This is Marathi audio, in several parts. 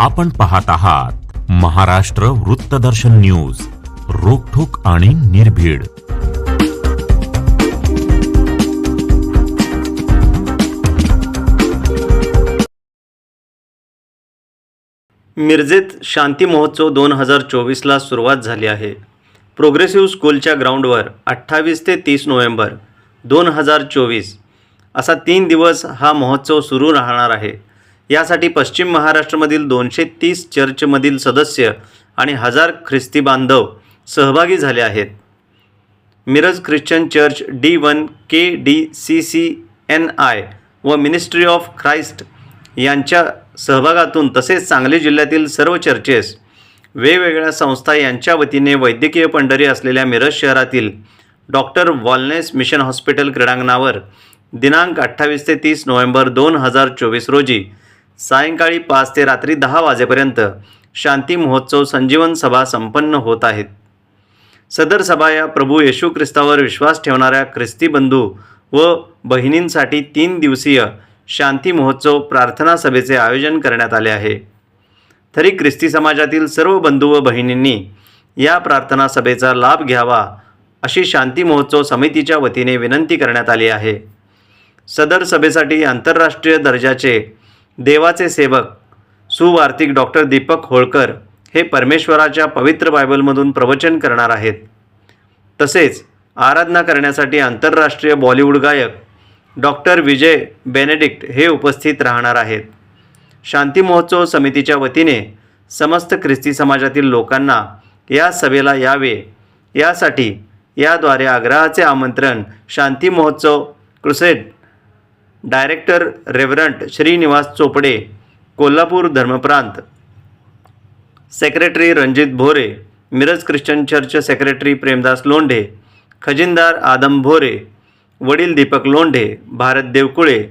आपण पाहत आहात महाराष्ट्र वृत्तदर्शन न्यूज रोखोक आणि निर्भीड. मिरजेत शांती महोत्सव दोन हजार चोवीसला सुरुवात झाली आहे. प्रोग्रेसिव्ह स्कूलच्या ग्राउंडवर अठ्ठावीस ते तीस नोव्हेंबर दोन हजार चोवीस असा तीन दिवस हा महोत्सव सुरू राहणार आहे. यासाठी पश्चिम महाराष्ट्रामधील दोनशे तीस चर्चमधील सदस्य आणि हजार ख्रिस्ती बांधव सहभागी झाले आहेत. Miraj Christian church D one K D C C N I व मिनिस्ट्री ऑफ ख्राइस्ट यांच्या सहभागातून तसेच सांगली जिल्ह्यातील सर्व चर्चेस वेगवेगळ्या संस्था यांच्या वतीने वैद्यकीय पंढरी असलेल्या मिरज शहरातील डॉक्टर वॉलनेस मिशन हॉस्पिटल क्रीडांगणावर दिनांक अठ्ठावीस ते तीस नोव्हेंबर दोन हजार चोवीस रोजी सायंकाळी पाच ते रात्री दहा वाजेपर्यंत शांती महोत्सव संजीवन सभा संपन्न होत आहेत. सदर सभा या प्रभू येशू ख्रिस्तावर विश्वास ठेवणाऱ्या ख्रिस्ती बंधू व बहिणींसाठी तीन दिवसीय शांती महोत्सव प्रार्थना सभेचे आयोजन करण्यात आले आहे. तरी ख्रिस्ती समाजातील सर्व बंधू व बहिणींनी या प्रार्थना सभेचा लाभ घ्यावा अशी शांती महोत्सव समितीच्या वतीने विनंती करण्यात आली आहे. सदर सभेसाठी आंतरराष्ट्रीय दर्जाचे देवाचे सेवक सुवार्तिक डॉक्टर दीपक होळकर हे परमेश्वराच्या पवित्र बायबलमधून प्रवचन करणार आहेत. तसेच आराधना करण्यासाठी आंतरराष्ट्रीय बॉलिवूड गायक डॉक्टर विजय बेनेडिक्ट हे उपस्थित राहणार आहेत. शांती महोत्सव समितीच्या वतीने समस्त ख्रिस्ती समाजातील लोकांना या सभेला यावे. यासाठी याद्वारे आग्रहाचे आमंत्रण शांती महोत्सव crusade director reverend Shrinivas Chopde Kolhapur धर्मप्रांत. Secretary Ranjit Bhore Miraj Christian church secretary Premdas Londhe खजिनदार Adam Bhore वडील Deepak Londhe Bharat Devkule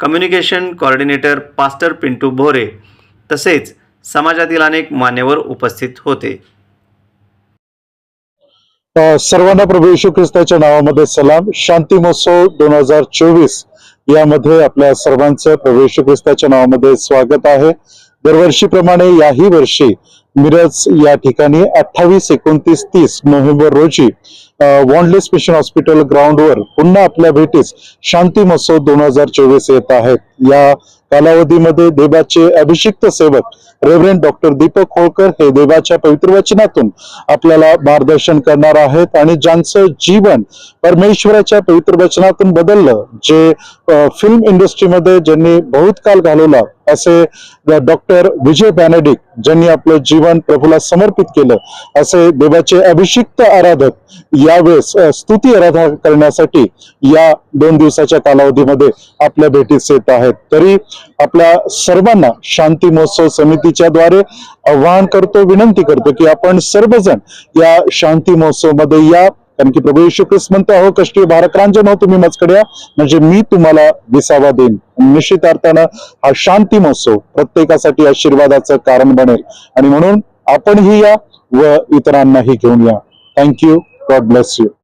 communication coordinator pastor Pintu Bhore तसेच समाजातील अनेक मान्यवर उपस्थित होते. सर्वांना प्रभू येशू ख्रिस्ताच्या नावामध्ये सलाम. शांती महोत्सव दोन हजार चोवीस यामध्ये आपल्या सर्वांचं प्रभू येशू ख्रिस्ताच्या नावामध्ये स्वागत आहे. दरवर्षीप्रमाणे याही वर्षी मिरज या ठिकाणी अठ्ठावीस एकोणतीस तीस नोव्हेंबर रोजी वॉन्डलेस मिशन हॉस्पिटल ग्राउंडवर पुन्हा आपल्या भेटीस शांती महोत्सव दोन हजार चोवीस येत आहेत. या कालावधीमध्ये देवाचे अभिषिक्त सेवक रेव्हरेंड डॉक्टर दीपक होळकर हे देवाच्या पवित्र वचनातून आपल्याला मार्गदर्शन करणार आहेत आणि ज्यांचं जीवन परमेश्वराच्या पवित्र वचनातून बदललं जे फिल्म इंडस्ट्रीमध्ये ज्यांनी बहुत काल घालवला असे डॉक्टर विजय बॅनडिक ज्यांनी आपलं जीवन प्रभूला समर्पित केलं असे देवाचे अभिषिक्त आराधक यावेळेस स्तुती आराधना करण्यासाठी या दोन दिवसाच्या कालावधीमध्ये आपल्या भेटीस येत आहेत. तरी आपल्या सर्वांना शांती महोत्सव समितीच्या द्वारे आवाहन करतो विनंती करतो की आपण सर्वजण या शांती महोत्सवमध्ये या. कारण की प्रभू यशू ख्रिस्त म्हणतो अहो कष्टी भारक्रांजन हो तुम्ही मजकड्या. म्हणजे मी तुम्हाला विसावा देईन. निश्चित अर्थानं हा शांती महोत्सव प्रत्येकासाठी आशीर्वादाचं कारण बनेल. आणि म्हणून आपणही या व इतरांनाही घेऊन या. Thank you God bless you.